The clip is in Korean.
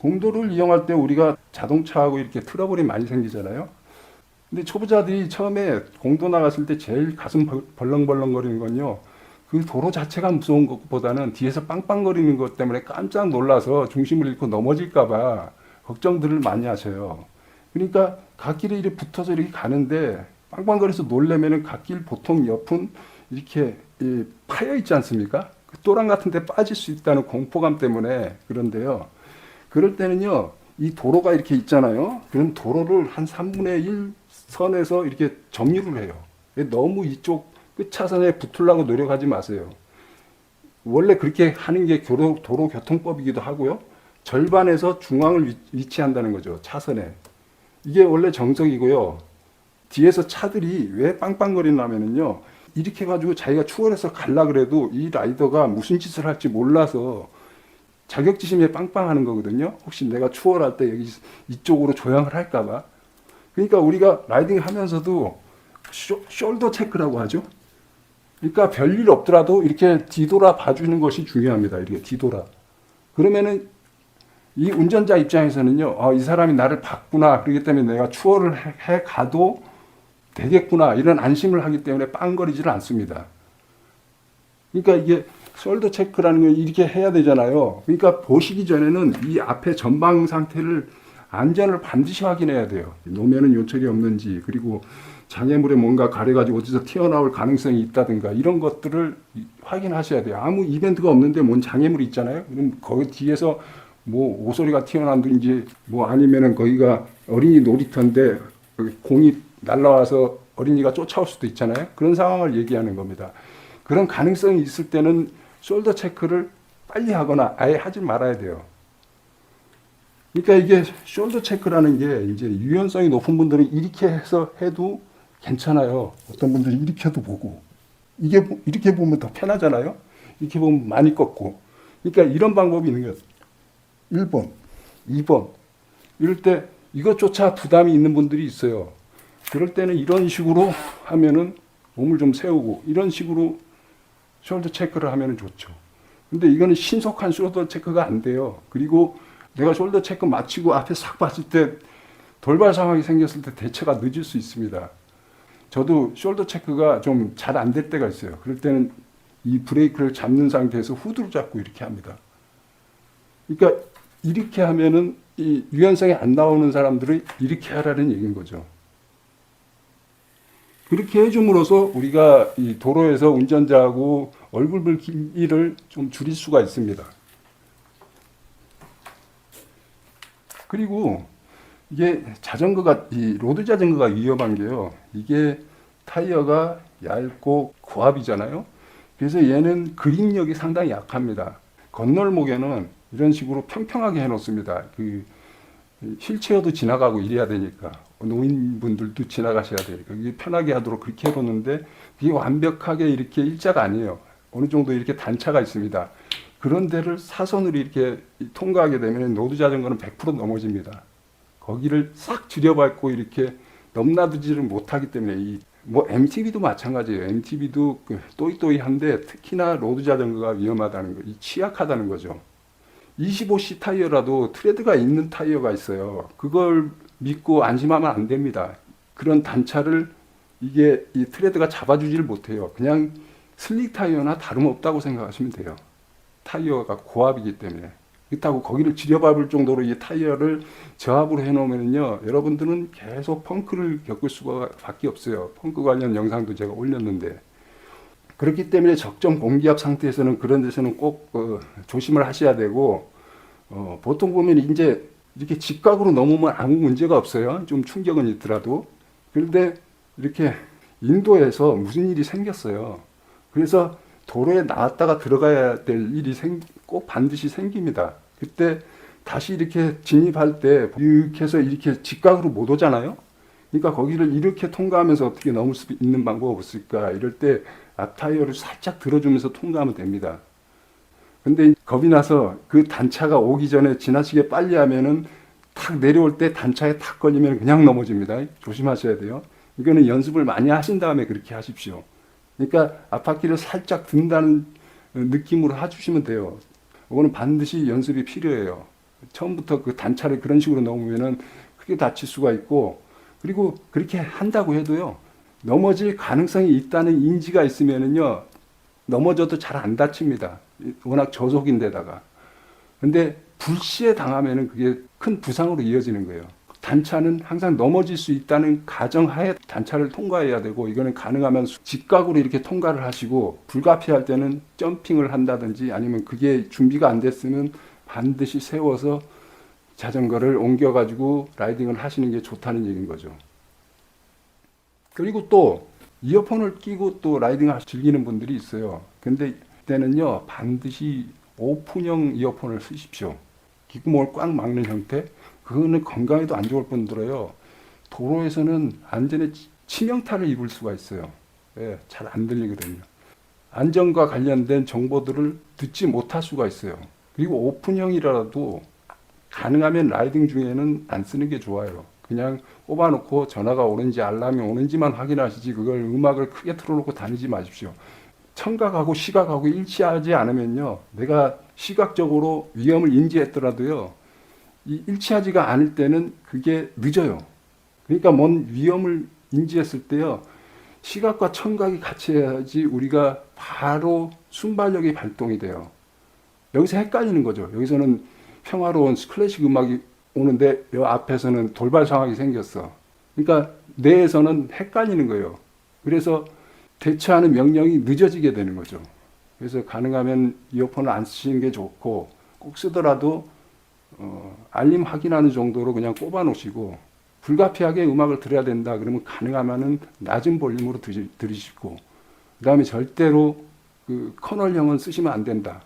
공도를 이용할 때 우리가 자동차하고 이렇게 트러블이 많이 생기잖아요. 근데 초보자들이 처음에 공도 나갔을 때 제일 가슴 벌- 벌렁벌렁거리는 건요. 그 도로 자체가 무서운 것보다는 뒤에서 빵빵거리는 것 때문에 깜짝 놀라서 중심을 잃고 넘어질까봐 걱정들을 많이 하셔요. 그러니까 갓길에 이렇게 붙어서 이렇게 가는데 빵빵거려서 놀래면은 갓길 보통 옆은 이렇게 이 파여 있지 않습니까? 그 또랑 같은 데 빠질 수 있다는 공포감 때문에 그런데요. 그럴 때는요, 이 도로가 이렇게 있잖아요. 그럼 도로를 한 3분의 1 선에서 이렇게 정리를 해요. 너무 이쪽 끝 차선에 붙으려고 노력하지 마세요. 원래 그렇게 하는 게 도로, 도로 교통법이기도 하고요. 절반에서 중앙을 위- 위치한다는 거죠. 차선에. 이게 원래 정석이고요. 뒤에서 차들이 왜 빵빵거리냐면요. 이렇게 가지고 자기가 추월해서 갈라 그래도 이 라이더가 무슨 짓을 할지 몰라서 자격지심에 빵빵하는 거거든요. 혹시 내가 추월할 때 여기 이쪽으로 조향을 할까봐. 그러니까 우리가 라이딩 하면서도 쇼, 숄더 체크라고 하죠. 그러니까 별일 없더라도 이렇게 뒤돌아 봐주는 것이 중요합니다. 이렇게 뒤돌아. 그러면은 이 운전자 입장에서는요, 아, 이 사람이 나를 봤구나. 그렇기 때문에 내가 추월을 해, 해 가도 되겠구나. 이런 안심을 하기 때문에 빵거리지를 않습니다. 그러니까 이게 숄더 체크라는 걸 이렇게 해야 되잖아요. 그러니까 보시기 전에는 이 앞에 전방 상태를 안전을 반드시 확인해야 돼요. 노면은 요철이 없는지 그리고 장애물에 뭔가 가려가지고 어디서 튀어나올 가능성이 있다든가 이런 것들을 확인하셔야 돼요. 아무 이벤트가 없는데 뭔 장애물이 있잖아요. 그럼 거기 뒤에서 뭐 오소리가 튀어나온든지 뭐 아니면은 거기가 어린이 놀이터인데 공이 날라와서 어린이가 쫓아올 수도 있잖아요. 그런 상황을 얘기하는 겁니다. 그런 가능성이 있을 때는 숄더 체크를 빨리 하거나 아예 하지 말아야 돼요. 그러니까 이게 숄더 체크라는 게 이제 유연성이 높은 분들은 이렇게 해서 해도 괜찮아요. 어떤 분들은 이렇게 해도 보고 이게 보- 이렇게 보면 더 편하잖아요. 이렇게 보면 많이 꺾고. 그러니까 이런 방법이 있는 거예요. 1번, 2번. 이럴 때 이것조차 부담이 있는 분들이 있어요. 그럴 때는 이런 식으로 하면은 몸을 좀 세우고 이런 식으로 숄더 체크를 하면 좋죠. 근데 이거는 신속한 숄더 체크가 안 돼요. 그리고 내가 숄더 체크 마치고 앞에 싹 봤을 때 돌발 상황이 생겼을 때 대처가 늦을 수 있습니다. 저도 숄더 체크가 좀 잘 안 될 때가 있어요. 그럴 때는 이 브레이크를 잡는 상태에서 후드를 잡고 이렇게 합니다. 그러니까 이렇게 하면은 이 유연성이 안 나오는 사람들은 이렇게 하라는 얘기인 거죠. 그렇게 해줌으로써 우리가 이 도로에서 운전자하고 얼굴 붉기를 좀 줄일 수가 있습니다. 그리고 이게 자전거가 이 로드 자전거가 위험한 게요. 이게 타이어가 얇고 고압이잖아요. 그래서 얘는 그립력이 상당히 약합니다. 건널목에는 이런 식으로 평평하게 해놓습니다. 그 휠체어도 지나가고 이래야 되니까 노인분들도 지나가셔야 되니까 이게 편하게 하도록 그렇게 해놓는데 그게 완벽하게 이렇게 일자가 아니에요. 어느 정도 이렇게 단차가 있습니다. 그런 데를 사선으로 이렇게 통과하게 되면 노드 자전거는 100% 넘어집니다. 거기를 싹 줄여밟고 이렇게 넘나들지를 못하기 때문에 이 뭐 MTB도 마찬가지예요. MTB도 그 또이또이한데 특히나 로드 자전거가 위험하다는 거, 이 취약하다는 거죠. 25C 타이어라도 트레드가 있는 타이어가 있어요. 그걸 믿고 안심하면 안 됩니다. 그런 단차를 이게 이 트레드가 잡아주질 못해요. 그냥 슬릭 타이어나 다름없다고 생각하시면 돼요. 타이어가 고압이기 때문에. 그렇다고 거기를 지려밟을 정도로 이 타이어를 저압으로 해놓으면요, 여러분들은 계속 펑크를 겪을 수가 밖에 없어요. 펑크 관련 영상도 제가 올렸는데. 그렇기 때문에 적정 공기압 상태에서는 그런 데서는 꼭 어, 조심을 하셔야 되고, 어, 보통 보면 이제 이렇게 직각으로 넘으면 아무 문제가 없어요. 좀 충격은 있더라도. 그런데 이렇게 인도에서 무슨 일이 생겼어요. 그래서 도로에 나왔다가 들어가야 될 일이 생, 꼭 반드시 생깁니다. 그때 다시 이렇게 진입할 때 이렇게 해서 이렇게 직각으로 못 오잖아요. 그러니까 거기를 이렇게 통과하면서 어떻게 넘을 수 있는 방법 없을까? 이럴 때 앞타이어를 살짝 들어주면서 통과하면 됩니다. 근데 겁이 나서 그 단차가 오기 전에 지나치게 빨리 하면은 탁 내려올 때 단차에 탁 걸리면 그냥 넘어집니다. 조심하셔야 돼요. 이거는 연습을 많이 하신 다음에 그렇게 하십시오. 그러니까 앞바퀴를 살짝 든다는 느낌으로 해주시면 돼요. 이거는 반드시 연습이 필요해요. 처음부터 그 단차를 그런 식으로 넣으면은 크게 다칠 수가 있고 그리고 그렇게 한다고 해도요 넘어질 가능성이 있다는 인지가 있으면은요 넘어져도 잘 안 다칩니다. 워낙 저속인데다가 근데 불시에 당하면은 그게 큰 부상으로 이어지는 거예요. 단차는 항상 넘어질 수 있다는 가정하에 단차를 통과해야 되고 이거는 가능하면 직각으로 이렇게 통과를 하시고 불가피할 때는 점핑을 한다든지 아니면 그게 준비가 안 됐으면 반드시 세워서 자전거를 옮겨 가지고 라이딩을 하시는 게 좋다는 얘기인 거죠. 그리고 또 이어폰을 끼고 또 라이딩을 즐기는 분들이 있어요. 근데 그 때는요 반드시 오픈형 이어폰을 쓰십시오. 귓구멍을 꽉 막는 형태. 그거는 건강에도 안 좋을 뿐더러요. 도로에서는 안전에 치- 치명타를 입을 수가 있어요. 예, 잘 안 들리거든요. 안전과 관련된 정보들을 듣지 못할 수가 있어요. 그리고 오픈형이라도 가능하면 라이딩 중에는 안 쓰는 게 좋아요. 그냥 꼽아놓고 전화가 오는지 알람이 오는지만 확인하시지 그걸 음악을 크게 틀어놓고 다니지 마십시오. 청각하고 시각하고 일치하지 않으면요. 내가 시각적으로 위험을 인지했더라도요. 이 일치하지가 않을 때는 그게 늦어요. 그러니까 뭔 위험을 인지했을 때요. 시각과 청각이 같이 해야지 우리가 바로 순발력이 발동이 돼요. 여기서 헷갈리는 거죠. 여기서는 평화로운 클래식 음악이 오는데 여 앞에서는 돌발 상황이 생겼어. 그러니까 뇌에서는 헷갈리는 거예요. 그래서 대처하는 명령이 늦어지게 되는 거죠. 그래서 가능하면 이어폰을 안 쓰시는 게 좋고 꼭 쓰더라도 어, 알림 확인하는 정도로 그냥 꼽아 놓으시고 불가피하게 음악을 들어야 된다 그러면 가능하면은 낮은 볼륨으로 들으시고 그다음에 절대로 그 커널형은 쓰시면 안 된다.